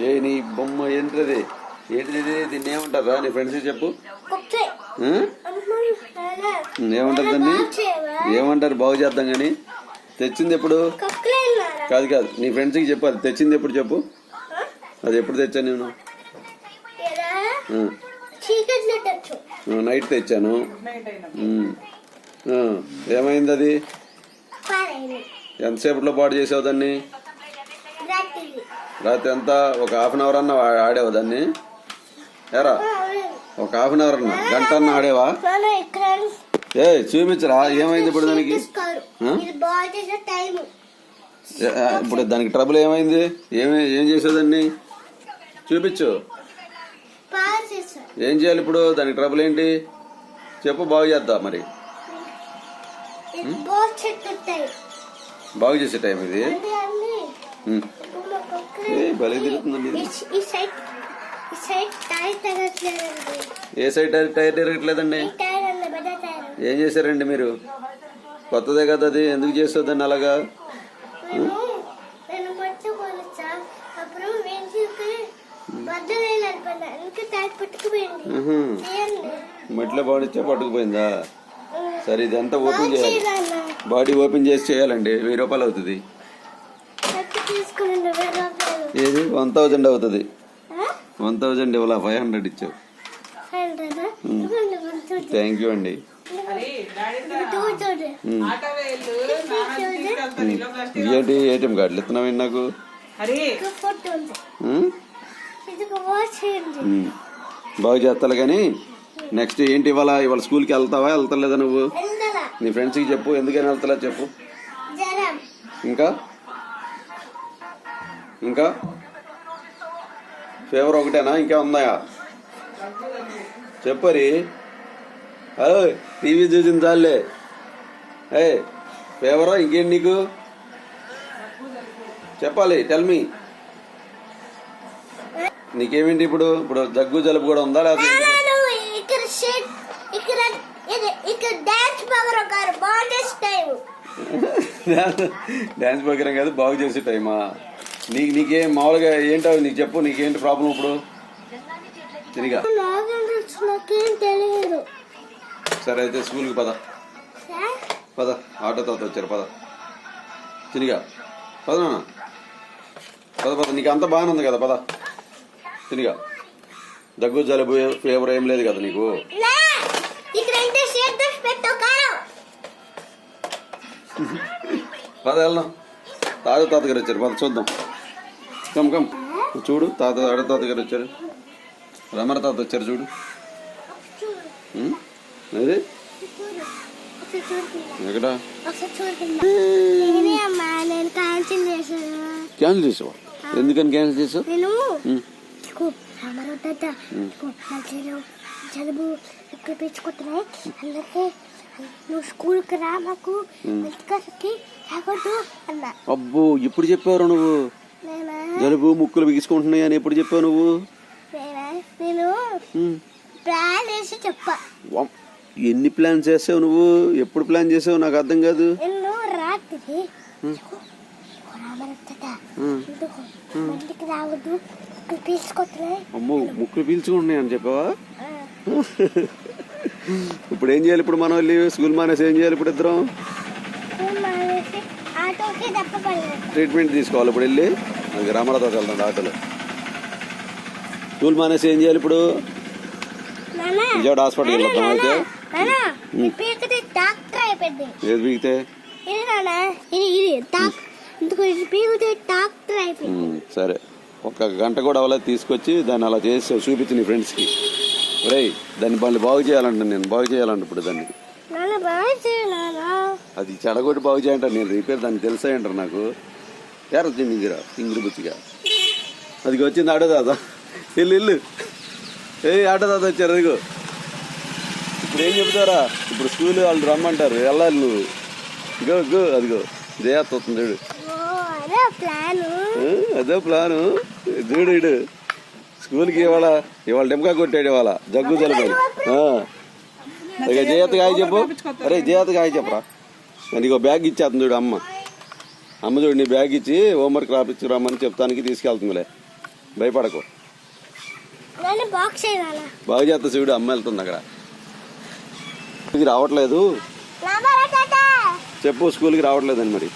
ఏ నీ బొమ్మ ఏంటిది? ఏంటిది? దీన్ని ఏమంటారా? నీ ఫ్రెండ్స్ చెప్పు? ఏమంటారు దాన్ని? ఏమంటారు? బాగు చేద్దాం కానీ తెచ్చింది ఎప్పుడు? కాదు కాదు. నీ ఫ్రెండ్స్కి చెప్పు. అది తెచ్చింది ఎప్పుడు చెప్పు. అది ఎప్పుడు తెచ్చాను నేను? నైట్ తెచ్చాను. ఏమైంది అది? ఎంతసేపట్లో పాడు చేసావు దాన్ని? రాత్రి. ఎంత ఒక హాఫ్ అన్ అవర్ అన్న ఆడావు దాన్ని? ఎరా? ఒక హాఫ్ అన్ అవర్ అన్న. గంట అన్న ఆడేవా? ఏ చూపించరా? ఏమైంది ఇప్పుడు దానికి? ఇప్పుడు దానికి ట్రబుల్ ఏమైంది? ఏమి ఏం చేసేదాన్ని చూపించు. ఏం చేయాలి ఇప్పుడు? దానికి ట్రబుల్ ఏంటి? చెప్పు బాగు చేద్దా మరి. బాగు చేసే టైం. ఇది. భలే తిరుగుతుందండి. ఏ సైడ్ టైర్ తిరగట్లేదండి? ఏం చేశారండి మీరు? కొత్తదే కదా అది ఎందుకు చేస్తుందండి అలాగా? ఇంకా టైర్ పట్టుకుపోయింది. సరే ఇదంతా ఓపెన్ చేయాలి. బాడీ ఓపెన్ చేసి చేయాలండి. వెయ్యి రూపాయలు అవుతుంది. ఏది? వన్ థౌజండ్ అవుతుంది? వన్ థౌజండ్ ఇవ్వాల? ఫైవ్ హండ్రెడ్ ఇచ్చావు. థ్యాంక్ యూ అండి. ఇలా ప్లాస్టిక్ ఏంటి? ఏటీఎం కార్డులు ఇస్తున్నావు నాకు. బాగు చేస్తాను కానీ నెక్స్ట్ ఏంటి ఇవాళ ఇవాళ స్కూల్కి వెళ్తావా? వెళ్తలేదా నువ్వు? నీ ఫ్రెండ్స్కి చెప్పు. ఎందుకని వెళ్తలే చెప్పు. ఇంకా? ఇంకా? ఫీవర్ ఒకటేనా? ఇంకా ఉన్నాయా? చెప్పరి టీవీ చూసిన చాలే ఏ ఫీవరా? ఇంకేంటి నీకు? చెప్పాలి టెల్ మీ. నీకేమేంటి ఇప్పుడు? ఇప్పుడు దగ్గు జలుబు కూడా ఉందా ఇక్కడ డాన్స్ ప్రోగ్రామ్ కాదు బాగు చేసే టైమా నీకు నీకేం మామూలుగా ఏంటో నీకు చెప్పు నీకేంటి ప్రాబ్లం ఇప్పుడు? తిరిగా. సరే అయితే స్కూల్కి పద. పద ఆటో తాత వచ్చారు పద. తిరిగా. పద నాన్న. పద పద. నీకు అంతా బాగానే ఉంది కదా పద. తిరిగా. దగ్గు జలుబు ఫీవర్ ఏం లేదు కదా నీకు? పద వెళ్దాం. తాత తాత గారు వచ్చారు పద చూద్దాం. కమ్ కమ్ చూడు తాత ఆడ తాత గారు వచ్చారు. రమణ తాత వచ్చారు చూడు? అది ఎక్కడ? క్యాన్సిల్ చేసావా? ఎందుకని క్యాన్సిల్ చేసావు? జలుబు ఇక్కడ పెంచుకుంటున్నాయి. అందుకే నువ్వు స్కూల్కి రా మాకు. అబ్బో ఇప్పుడు చెప్పావు నువ్వు? జలుబు ముక్కులు బిగించుకుంటున్నాయి అని ఎప్పుడు చెప్పావు నువ్వు? నేనా. ప్లాన్ చెప్పా. ఎన్ని ప్లాన్ చేసావు నువ్వు? ఎప్పుడు ప్లాన్ చేసావు? నాకు అర్థం కాదు. రాత్రి అమ్మో ముక్కులు పీల్చుకుంటున్నాయి అని చెప్పావా? ఇప్పుడు ఏం చేయాలి? ఇప్పుడు మనం వెళ్ళి స్కూల్ మానేసి ఏం చేయాలి? ఇప్పుడు ఇద్దరం? ట్రీట్మెంట్ తీసుకోవాలి ఇప్పుడు వెళ్ళి. అది రామారావుతో వెళ్తాం స్కూల్ మానేసి ఏం చేయాలి ఇప్పుడు? విజయవాడ హాస్పిటల్కి వెళ్తాం అయితే. ఏది పీకితే? సరే. ఒక గంట కూడా అవ్వలేదు తీసుకొచ్చి దాన్ని అలా చేసి చూపించి నీ ఫ్రెండ్స్కి. రేయ్ దాన్ని మళ్ళీ బాగు చేయాలంట నేను బాగు చేయాలంట ఇప్పుడు దాన్ని. అది చెడగొట్టి బాగు చేయంటారు. నేను రిపేర్ దాన్ని తెలుసా అంటారు నాకు? ఎర్ర తింగిరా తింగిరి బుచ్చిగా. అది వచ్చింది ఆటో దాదా వెళ్ళు వెళ్ళు ఏ ఆటో దాదా వచ్చారు అదిగో ఇప్పుడు ఏం చెప్తారా? ఇప్పుడు స్కూల్ వాళ్ళు రమ్మంటారు. వెళ్ళాలి నువ్వు. గో గో అదిగో. జయాత్ వస్తుంది చూడు. అదే ప్లాను. చూడు ఇడు. స్కూల్కి ఇవాళ ఇవాళ డెంకా కొట్టాడు ఇవాళ. జగ్గు జలుబు ఇక జయత్ గాయ చెప్పు. అరే జయత్ గాయ చెప్పరా. నీకు బ్యాగ్ ఇచ్చేస్తుంది చూడు అమ్మ. అమ్మ చూడు నీ బ్యాగ్ ఇచ్చి హోంవర్క్ రాపించుకురామని చెప్తానికి తీసుకెళ్తుందిలే. భయపడకు. బాగు చేస్తా శివుడు అమ్మ వెళ్తుంది అక్కడ. రావట్లేదు. చెప్పు స్కూల్కి రావట్లేదని మరి.